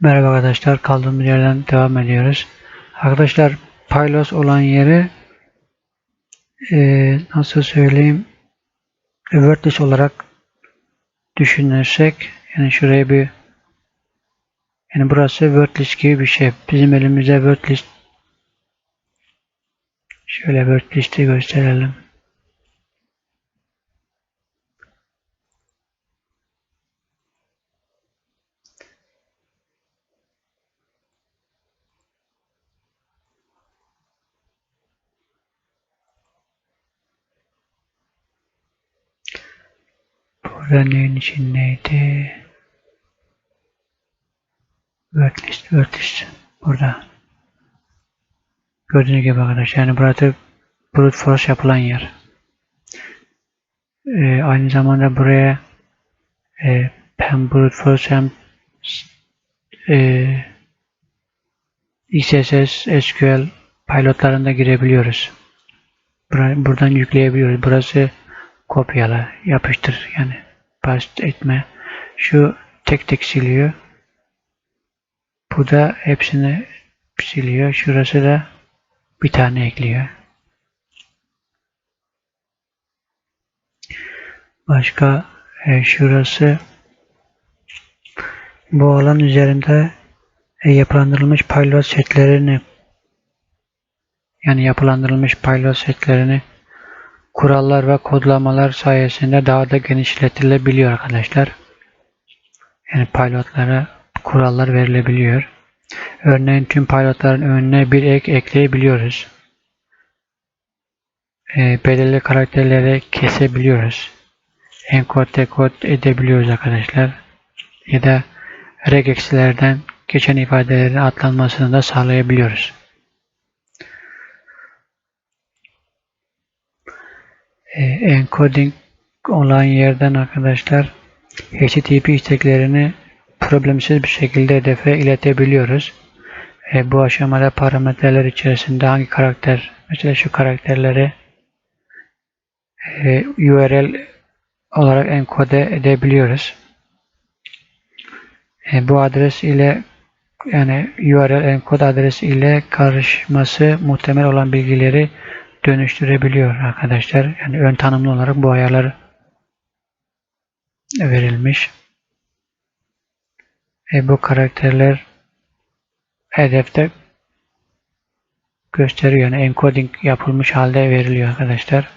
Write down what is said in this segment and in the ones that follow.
Merhaba arkadaşlar, kaldığımız yerden devam ediyoruz. Arkadaşlar, paylos olan yeri eee, nasıl söyleyeyim wordless olarak düşünürsek yani şuraya bir yani burası wordless gibi bir şey. Bizim elimizde wordless şöyle wordless'i gösterelim. Burada neyin içindeydi? Wordlist, wordlist. Burada. Gördüğünüz gibi arkadaşlar. Yani burada brute force yapılan yer. Ee, aynı zamanda buraya e, hem brute force hem e, XSS, SQL pilotlarında girebiliyoruz. Bura- Buradan yükleyebiliyoruz. Burası kopyala, yapıştır yani paste etme. Şu tek tek siliyor. Bu da hepsini siliyor. Şurası da bir tane ekliyor. Başka e, şurası bu alan üzerinde e, yapılandırılmış pilot setlerini yani yapılandırılmış pilot setlerini kurallar ve kodlamalar sayesinde daha da genişletilebiliyor arkadaşlar. Yani pilotlara kurallar verilebiliyor. Örneğin tüm pilotların önüne bir ek ekleyebiliyoruz. E, belirli karakterleri kesebiliyoruz. Enkod dekod edebiliyoruz arkadaşlar. Ya da regexilerden geçen ifadelerin atlanmasını da sağlayabiliyoruz. E, encoding olan yerden arkadaşlar HTTP isteklerini problemsiz bir şekilde hedefe iletebiliyoruz. E, bu aşamada parametreler içerisinde hangi karakter mesela şu karakterleri e, URL olarak enkode edebiliyoruz. E, bu adres ile yani URL enkod adresi ile karışması muhtemel olan bilgileri dönüştürebiliyor arkadaşlar. Yani ön tanımlı olarak bu ayarlar verilmiş. E, bu karakterler hedefte gösteriyor. Yani encoding yapılmış halde veriliyor arkadaşlar.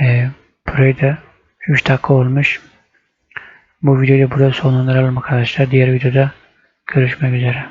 E, burayı da 3 dakika olmuş. Bu videoyu burada sonlandıralım arkadaşlar. Diğer videoda görüşmek üzere.